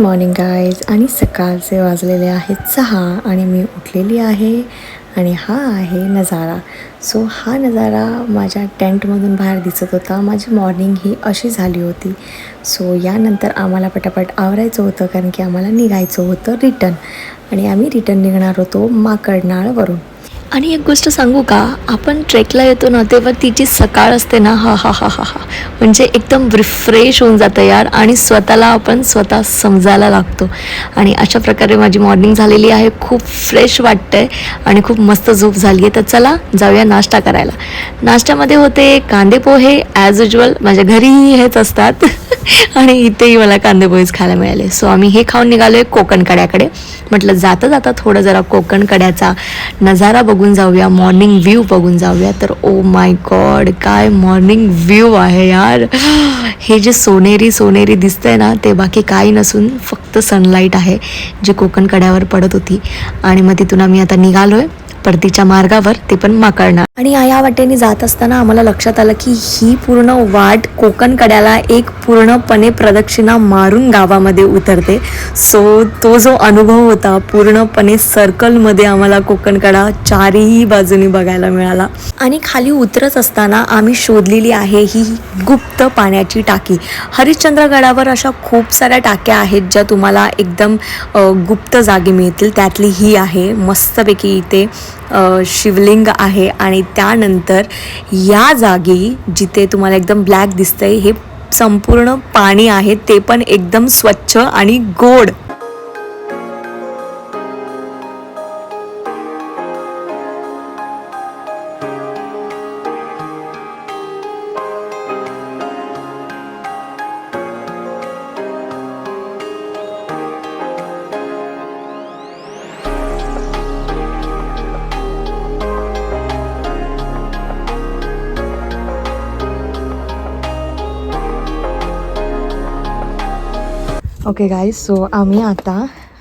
Good morning guys आणि सकाळचे वाजलेले आहेत सहा आणि मी उठलेली आहे आणि हा आहे नजारा. सो हा नजारा माझ्या टेंटमधून बाहेर दिसत होता. माझी मॉर्निंग ही अशी झाली होती. सो यानंतर आम्हाला पटापट आवरायचं होतं कारण की आम्हाला निघायचं होतं रिटर्न आणि आम्ही रिटर्न निघणार होतो माकडनाळवरून. आणि एक गोष्ट सांगू का? आपण ट्रेकला येतो ना तेव्हा तिची सकाळ असते ना हा हा हा हा हा. म्हणजे एकदम रिफ्रेश होऊन जातं यार आणि स्वतःला आपण स्वतः समजायला लागतो. आणि अशा प्रकारे माझी मॉर्निंग झालेली आहे. खूप फ्रेश वाटतंय आणि खूप मस्त झोप झाली आहे तर चला जाऊया नाश्ता करायला. नाश्त्यामध्ये होते कांदे पोहे ॲज युजल माझ्या घरीही हेच असतात. आणि इथेही मला कांदे पोहेच खायला मिळाले. सो आम्ही हे खाऊन निघालो आहे कोकण कड्याकडे. म्हटलं जाता जाता थोडं जरा कोकण कड्याचा नजारा बघू बघून जाऊया मॉर्निंग व्ह्यू बघून जाऊया. तर ओ माय गॉड काय मॉर्निंग व्ह्यू आहे यार. हे जे सोनेरी सोनेरी दिसतंय ना ते बाकी काही नसून फक्त सनलाईट आहे जी कोकण कड्यावर पडत होती. आणि मग तिथून आम्ही आता निघालो आहे परतीच्या मार्गावर ते पण माकडणार आणि या वाटेने जात असताना आम्हाला लक्षात आलं की ही पूर्ण वाट कोकण कड्याला एक पूर्णपणे प्रदक्षिणा मारून गावामध्ये उतरते. सो तो जो अनुभव होता पूर्णपणे सर्कलमध्ये आम्हाला कोकण कडा चारही बाजूनी बघायला मिळाला. आणि खाली उतरत असताना आम्ही शोधलेली आहे ही गुप्त पाण्याची टाकी. हरिश्चंद्रगडावर अशा खूप साऱ्या टाक्या आहेत ज्या तुम्हाला एकदम गुप्त जागी मिळतील. त्यातली ही आहे. मस्तपैकी इथे शिवलिंग आहे आणि त्यानंतर या जागी जिथे तुम्हाला एकदम ब्लॅक दिसतंय हे संपूर्ण पाणी आहे ते पण एकदम स्वच्छ आणि गोड. ओके गाईज सो आम्ही आता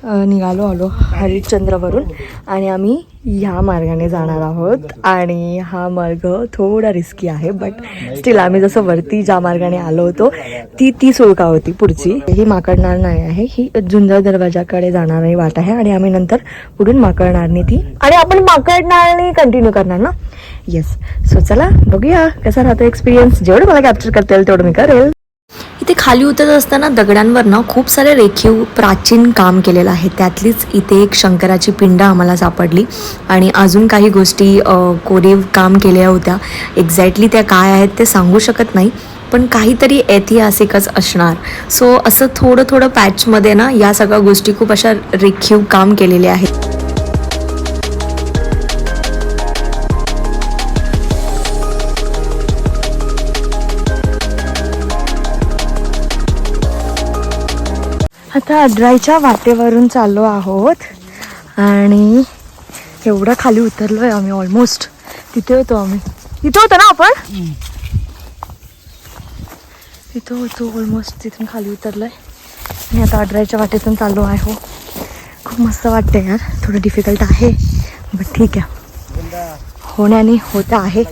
निघालो आलो हरिश्चंद्रवरून आणि आम्ही ह्या मार्गाने जाणार आहोत आणि हा मार्ग थोडा रिस्की आहे बट स्टील आम्ही जसं वरती ज्या मार्गाने आलो होतो ती ती सुळका होती पुढची. ही माकडणार नाही आहे ही झुंजर दरवाजाकडे जाणारी वाट आहे आणि आम्ही नंतर पुढून माकडनारनी ती आणि आपण माकडणारनी कंटिन्यू करणार ना? येस सो चला बघूया कसा राहतो एक्सपिरियन्स जेवढं मला कॅप्चर करता येईल तेवढं मी करेल. इथे खाली उतरत असताना दगडांवर ना खूप सारे रेखीव प्राचीन काम केलेलं आहे. त्यातलीच इथे एक शंकराची पिंड आम्हाला सापडली. आणि अजून काही गोष्टी कोरीव काम केल्या होत्या. एक्झॅक्टली त्या काय आहेत ते सांगू शकत नाही पण काहीतरी ऐतिहासिकच असणार. सो असं थोडं थोडं पॅचमध्ये ना या सगळ्या गोष्टी खूप अशा रेखीव काम केलेले आहेत. आता अड्राईच्या वाटेवरून चाललो आहोत. आणि एवढं खाली उतरलो आहे आम्ही ऑलमोस्ट तिथे होतो आम्ही. तिथे होतो ना आपण? तिथं होतो ऑलमोस्ट तिथून खाली उतरलोय. आणि आता अड्राईच्या वाटेतून चाललो आहे. हो खूप मस्त वाटतं यार. थोडं डिफिकल्ट आहे बट ठीक आहे. होण्याने होतं आहे.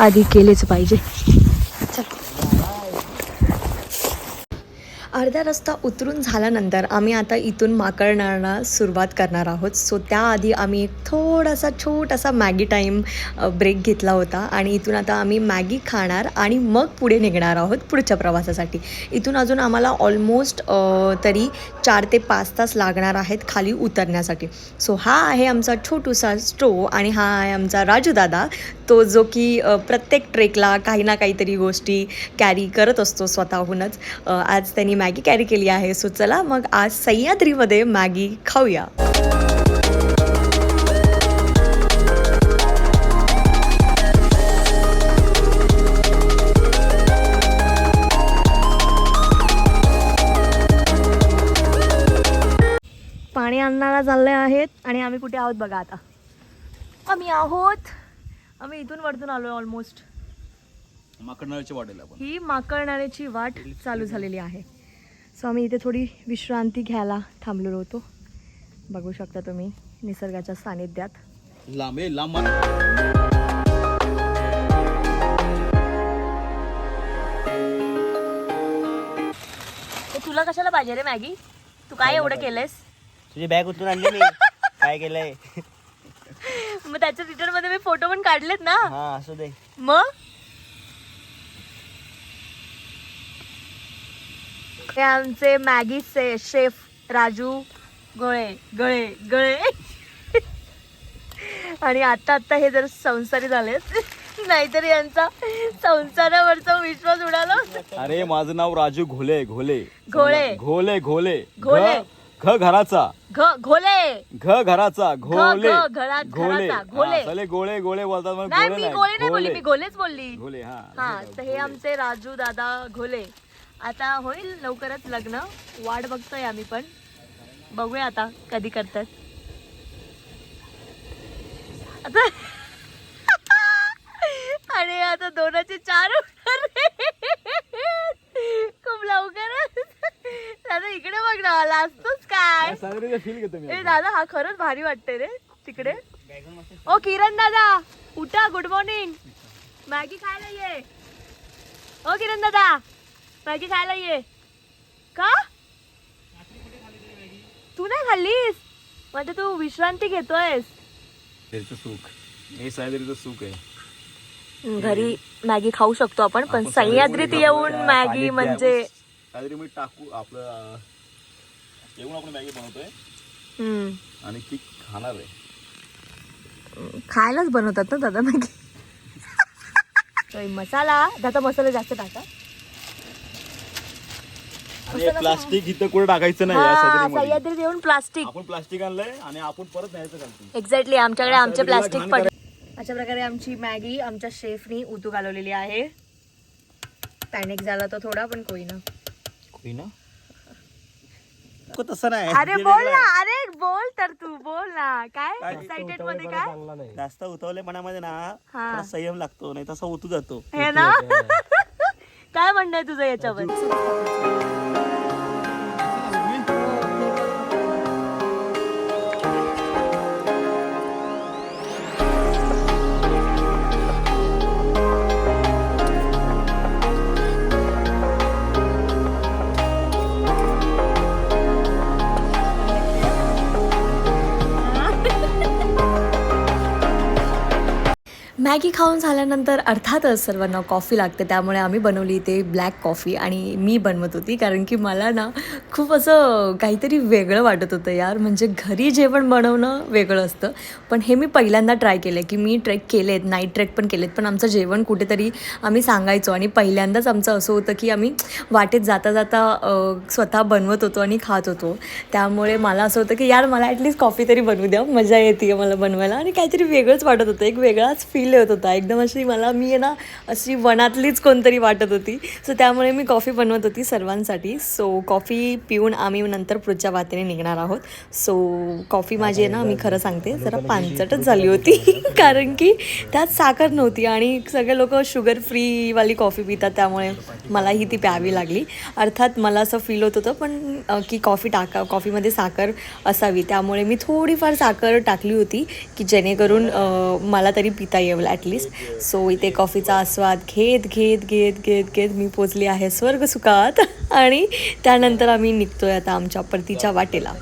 आधी केलेच पाहिजे. चल. अर्धा रस्ता उतरून झाल्यानंतर आम्ही आता इथून माकडणारला सुरुवात करणार आहोत. सो त्याआधी आम्ही एक थोडासा छोटासा मॅगी टाईम ब्रेक घेतला होता आणि इथून आता आम्ही मॅगी खाणार आणि मग पुढे निघणार आहोत पुढच्या प्रवासासाठी. इथून अजून आम्हाला ऑलमोस्ट तरी चार ते पाच तास लागणार आहेत खाली उतरण्यासाठी. सो हा आहे आमचा छोटूसा स्टो आणि हा आहे आमचा राजूदादा तो जो की प्रत्येक ट्रेकला काही ना काहीतरी गोष्टी कॅरी करत असतो स्वतःहूनच. आज त्यांनी मॅगी कॅरी केली आहे. सो चला मग आज सह्याद्रीमध्ये मॅगी खाऊया. पाणी आणणारा चालले आहेत आणि आम्ही कुठे आहोत बघा आता. आम्ही आहोत. आम्ही इथून वरतून आलोय ऑलमोस्ट माकडनाळ्याच्या वाटेला आपण. ही माकळणाऱ्याची वाट चालू झालेली आहे. सो आम्ही इथे थोडी विश्रांती घ्यायला थांबलेलो होतो. बघू शकता तुम्ही निसर्गाच्या सानिध्यात. लांब लांब तुला कशाला पाहिजे रे मॅगी? तू काय एवढं केलंयस? तुझी बॅग उतरून आणली मी. काय केलंय? मग त्याच्या रिटर्नमध्ये मी फोटो पण काढलेत ना. हा असू दे. मग? हे आमचे मॅगीचे शेफ राजू गळे गळे गळे. आणि आता आता हे जर संसारी झालेत नाहीतर यांचा संसारावरचा विश्वास उडाला. अरे माझं नाव राजू घोले घोले. घोळे. घोले घोले. घोले. घ घराचा. घ घोले. घ घराचा घोले. घोले. घोले. गोळे गोळे बोलतात मी गोळे नाही बोलली. मी गोलेच बोलली. घोले हा. हा तर हे आमचे राजू दादा घोले. आता होईल लवकरच लग्न. वाट बघतोय आम्ही पण. बघूया आता कधी करतात. आता आणि आता दोनाचे चार. खूप लवकर दादा इकडे बघ ना लाजतोच काय? ए दादा हा खरंच भारी वाटतंय रे. तिकडे? ओ किरण दादा उठा गुड मॉर्निंग मॅगी खायला ये. ओ किरण दादा. मॅगी खायला ये. का? तू नाही खाल्लीस? म्हणजे तू विश्रांती घेतोयस. त्याचं सुख. हे सह्याद्रीचं सुख आहे. घरी मॅगी खाऊ शकतो आपण पण आपण सह्याद्रीत सह्याद्रीत येऊन मॅगी म्हणजे. सह्याद्री मी टाकू आपलं अं, येऊन आपण मॅगी बनवतोय. हम्म, आणि ती खाणार आहे. खायलाच बनवतात ना दादा मॅगी? मसाला दादा मसाला जास्त टाका. प्लास्टिक इथं कुठे टाकायचं नाही या हा सह्याद्रीमध्ये. सह्याद्रीत येऊन प्लास्टिक. आपण प्लास्टिक आणलंय आणि आपण परत न्यायचं एक्झॅक्टली आमच्याकडे आमचे प्लास्टिक पण अशा प्रकारे आमची मॅगी आमच्या शेफनी उतू घालवलेली आहे. पॅनिक झाला तर थोडा पण कोई ना. कोई ना? नको तसं नाही. अरे बोल ना अरे बोल तर तू बोल ना. काय एक्साइटेडमध्ये काय? जास्त उतवले मनामध्ये ना हा. थोडा संयम लागतो नाही तसा उतू जातो. हे ना? काय म्हणणं आहे तुझं याच्यावर? मॅगी खाऊन झाल्यानंतर अर्थातच सर्वांना कॉफी लागते त्यामुळे आम्ही बनवली ते ब्लॅक कॉफी आणि मी बनवत होती कारण की मला ना खूप असं काहीतरी वेगळं वाटत होतं यार. म्हणजे घरी जेवण बनवणं वेगळं असतं. पण हे मी पहिल्यांदा ट्राय केलं की मी ट्रेक केलेत नाईट ट्रेक पण केलेत पण आमचं जेवण कुठेतरी आम्ही सांगायचो आणि पहिल्यांदाच आमचं असं होतं की आम्ही वाटेत जाता जाता स्वतः बनवत होतो आणि खात होतो. त्यामुळे मला असं होतं की यार मला ॲटलीस्ट कॉफी तरी बनवू द्या मजा येते मला बनवायला आणि काहीतरी वेगळंच वाटत होतं एक वेगळाच फील येत होता. एकदम अशी मला मी आहे ना अशी वनातलीच कोणतरी वाटत होती. सो त्यामुळे मी कॉफी बनवत होती सर्वांसाठी. सो कॉफी पिऊन आम्ही नंतर पुढच्या वाटेने निघणार आहोत. सो कॉफी माझी आहे ना मी खरं सांगते जरा पानचटच झाली होती. कारण की त्यात साखर नव्हती आणि सगळे लोक शुगर फ्रीवाली कॉफी पितात त्यामुळे मलाही ती प्यावी लागली. अर्थात मला असं फील होत होतं पण की कॉफी टाका कॉफीमध्ये साखर असावी. त्यामुळे मी थोडीफार साखर टाकली होती की जेणेकरून मला तरी पिता येईल ॲटलिस्ट सो इथे कॉफीचा आस्वाद घेत घेत घेत घेत घेत मी पोचली आहे स्वर्ग सुखात आणि त्यानंतर आम्ही निघतोय आता आमच्या परतीच्या वाटेला.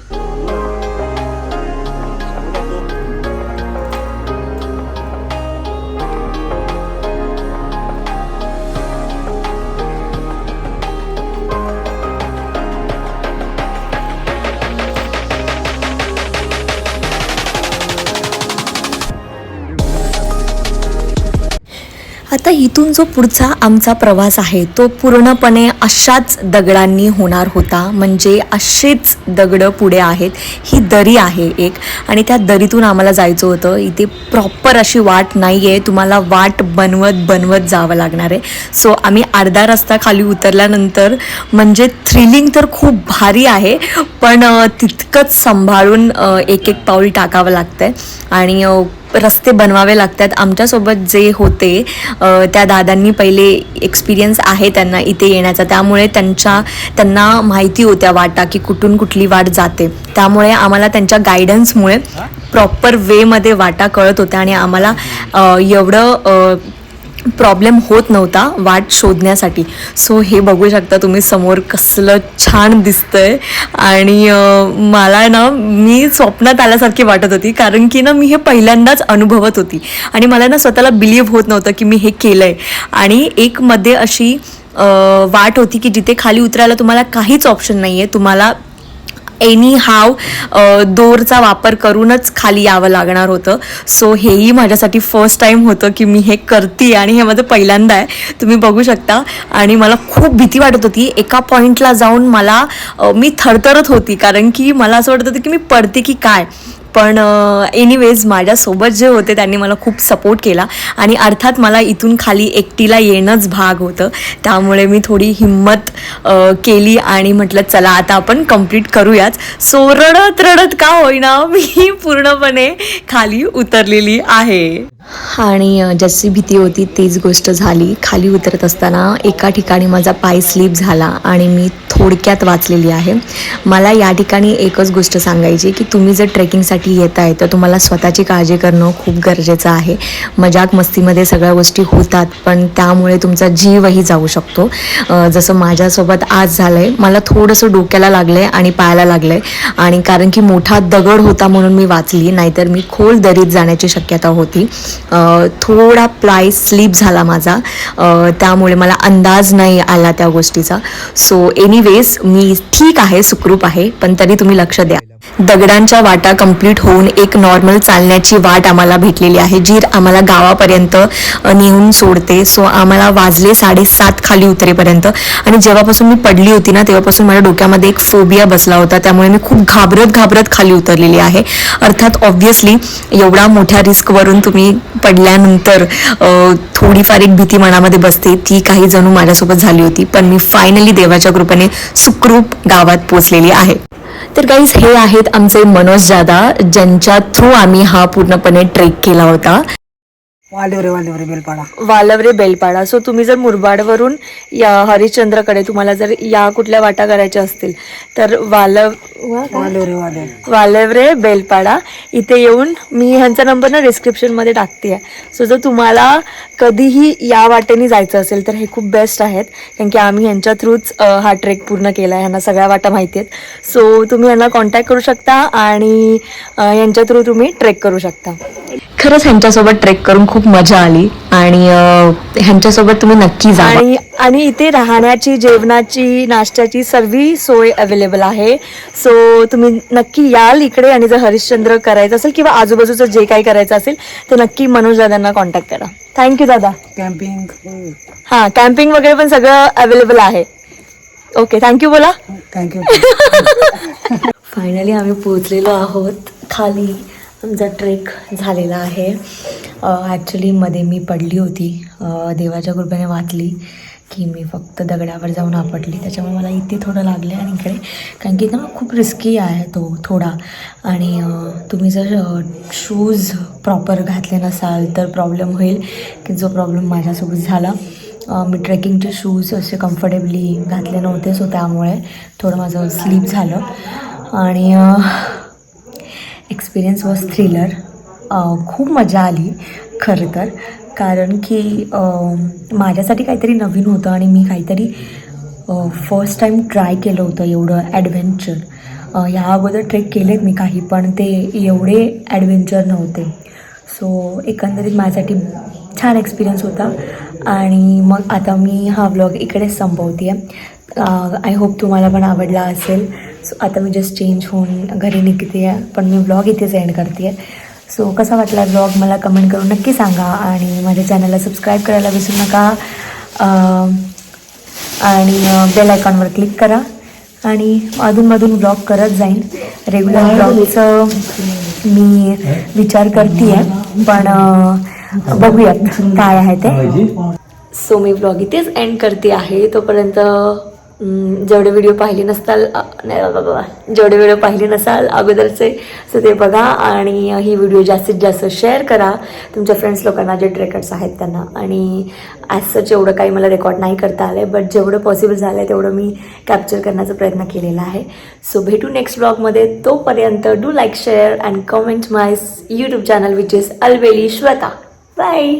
इथून जो पुढचा आमचा प्रवास आहे तो पूर्णपणे अशाच दगडांनी होणार होता. म्हणजे अशीच दगडं पुढे आहेत. ही दरी आहे एक. आणि त्या दरीतून आम्हाला जायचं होतं. इथे प्रॉपर अशी वाट नाही आहे तुम्हाला वाट बनवत बनवत जावं लागणार आहे. सो आम्ही अर्धा रस्ता खाली उतरल्यानंतर म्हणजे थ्रिलिंग तर खूप भारी आहे पण तितकंच सांभाळून एक एक पाऊल टाकावं लागतं आहे आणि रस्ते बनवावे लागतात. आमच्यासोबत जे होते त्या दादांनी पहिले एक्सपिरियन्स आहे त्यांना इथे येण्याचा. त्यामुळे त्यांच्या त्यांना माहिती होत्या वाटा की कुठून कुठली वाट जाते. त्यामुळे आम्हाला त्यांच्या गायडन्समुळे प्रॉपर वेमध्ये वाटा कळत होत्या आणि आम्हाला एवढं प्रॉब्लेम होत नव्हता वाट शोधण्यासाठी. सो हे बघू शकता तुम्ही समोर कसलं छान दिसतंय. आणि मला ना मी स्वप्नात आल्यासारखी वाटत होती कारण की ना मी हे पहिल्यांदाच अनुभवत होती. आणि मला ना स्वतःला बिलीव्ह होत नव्हतं की मी हे केलं आहे आणि एक मध्ये अशी वाट होती की जिथे खाली उतरायला तुम्हाला काहीच ऑप्शन नाही आहे तुम्हाला एनी हाव दोरचा वापर करूनच खाली यावं लागणार होतं. सो हेही माझ्यासाठी फर्स्ट टाईम होतं की मी हे करते आणि हे माझं पहिल्यांदा आहे. तुम्ही बघू शकता. आणि मला खूप भीती वाटत होती. एका पॉईंटला जाऊन मला मी थरथरत होती. कारण की मला असं वाटत होतं की मी पडते की काय? पण एनिवेज माझ्यासोबत जे होते त्यांनी मला खूप सपोर्ट केला आणि अर्थात मला इथून खाली एकटीला येणंच भाग होतं. त्यामुळे मी थोडी हिंमत केली आणि म्हटलं चला आता आपण कंप्लीट करूयाच सो रडत रडत का होईना मी पूर्णपणे खाली उतरलेली आहे. आणि ज्याची जशी भीती होती तीच गोष्ट झाली. खाली उतरत असताना एका ठिकाणी माझा पाय स्लिप झाला आणि मी थोडक्यात वाचलेली आहे. मला या ठिकाणी एकच गोष्ट सांगायची की तुम्ही जर ट्रेकिंगसाठी येत आहे तर तुम्हाला स्वतःची काळजी करणं खूप गरजेचं आहे. मजाक मस्तीमध्ये सगळ्या गोष्टी होतात पण त्यामुळे तुमचा जीवही जाऊ शकतो. जसं माझ्यासोबत आज झालं आहे मला थोडंसं डोक्याला लागलं आहे आणि पायाला लागलं आहे आणि कारण की मोठा दगड होता म्हणून मी वाचली नाहीतर मी खोल दरीत जाण्याची शक्यता होती. थोडा प्लाय स्लीप झाला माझा. त्यामुळे मला अंदाज नाही आला त्या गोष्टीचा. सो एनिवेज मी ठीक आहे सुखरूप आहे पण तरी तुम्ही लक्ष द्या. दगडांच्या वाटा कंप्लीट होऊन एक नॉर्मल चालण्याची वाट आम्हाला भेटलेली आहे. जी आम्हाला गावापर्यंत नेऊन सोडते. सो आम्हाला वाजले साडेसात खाली उतरेपर्यंत. आणि जेव्हापासून मी पडली होती ना तेव्हापासून माझ्या डोक्यामध्ये एक फोबिया बसला होता. त्यामुळे मी खूप घाबरत घाबरत खाली उतरलेली आहे. अर्थात ऑब्व्हियसली एवढा मोठ्या रिस्कवरून तुम्ही पडल्यानंतर थोडीफार एक भीती मनामध्ये बसते. ती काही जणू माझ्यासोबत झाली होती. पण मी फायनली देवाच्या कृपेने सुखरूप गावात पोचलेली आहे. तर गाईज हे आहेत आमचे मनोज जादा ज्यांच्या थ्रू आम्ही हा पूर्णपणे ट्रेक केला होता. वालेवरे वालेवरे बेलपाडा. वालवरे बेलपाडा. सो तुम्ही जर मुरबाडवरून या हरिश्चंद्रकडे तुम्हाला जर या कुठल्या वाटा करायच्या असतील तर वालव वा काय? वालेवरे वाले वालवरे बेलपाडा. इथे येऊन मी ह्यांचा नंबर ना डिस्क्रिप्शनमध्ये टाकते आहे सो जर तुम्हाला कधीही या वाटेने जायचं असेल तर हे खूप बेस्ट आहेत. कारण की आम्ही यांच्या थ्रूच हा ट्रेक पूर्ण केला आहे ह्यांना सगळ्या वाटा माहिती आहेत. सो तुम्ही यांना कॉन्टॅक्ट करू शकता आणि अ, यांच्या थ्रू तुम्ही ट्रेक करू शकता. खरंच ह्यांच्यासोबत ट्रेक करून खूप मजा आली आणि ह्यांच्यासोबत तुम्ही नक्की जा. आणि आणि इथे राहण्याची जेवणाची नाश्त्याची सर्व सोय अवेलेबल आहे. सो तुम्ही नक्की याल इकडे आणि जर हरिश्चंद्र करायचं असेल किंवा आजूबाजूचं जे काही करायचं असेल तर नक्की मनोज दादांना कॉन्टॅक्ट करा. थँक्यू दादा. कॅम्पिंग हां कॅम्पिंग वगैरे पण सगळं अवेलेबल आहे. ओके थँक्यू बोला. थँक्यू फायनली आम्ही पोचलेलो आहोत खाली. आमचा ट्रेक झालेला आहे. ॲक्च्युली मध्ये मी पडली होती. देवाच्या कृपेने वाचली की मी फक्त दगडावर जाऊन आपटली. त्याच्यामुळे मला इथे थोडं लागले आणि इकडे कारण की ना खूप रिस्की आहे तो थोडा. आणि तुम्ही जर शूज प्रॉपर घातले नसाल तर प्रॉब्लेम होईल की जो प्रॉब्लेम माझ्यासोबत झाला. मी ट्रेकिंगचे शूज असे कम्फर्टेबली घातले नव्हते सो त्यामुळे थोडं माझं स्लीप झालं. आणि एक्सपिरियन्स वॉज थ्रिलर खूप मजा आली खरं तर. कारण की माझ्यासाठी काहीतरी नवीन होतं आणि मी काहीतरी फर्स्ट टाईम ट्राय केलं होतं एवढं ॲडव्हेंचर या अगोदर ट्रेक केलेत मी काही पण ते एवढे ॲडव्हेंचर नव्हते. सो एकंदरीत माझ्यासाठी छान एक्सपिरियन्स होता. आणि मग आता मी हा ब्लॉग इकडेच संपवते आहे आय होप तुम्हाला पण आवडला असेल. सो आता मी जस्ट चेंज होऊन घरी निघते आहे पण मी व्लॉग इथेच एंड करते आहे सो कसा वाटला व्लॉग मला कमेंट करून नक्की सांगा आणि माझ्या चॅनलला सबस्क्राईब करायला विसरू नका. अं, आणि बेल आयकॉनवर क्लिक करा. आणि अधूनमधून ब्लॉग करत जाईन. रेग्युलर ब्लॉगचं मी विचार करते आहे पण बघूयात काय आहे ते. सो मी ब्लॉग इथेच एंड करते आहे. तोपर्यंत जेवढे व्हिडिओ पाहिले नसताल नाही बाबा जेवढे व्हिडिओ पाहिले नसाल अगोदरचे सो ते बघा आणि ही व्हिडिओ जास्तीत जास्त शेअर करा. तुमच्या फ्रेंड्स लोकांना जे ट्रेकर्स आहेत त्यांना. आणि ॲज सच एवढं काही मला रेकॉर्ड नाही करता आलं आहे बट जेवढं पॉसिबल झालं आहे तेवढं मी कॅप्चर करण्याचा प्रयत्न केलेला आहे. सो भेटू नेक्स्ट ब्लॉगमध्ये तोपर्यंत do like share and comment my YouTube channel which is Alveli Shweta. Bye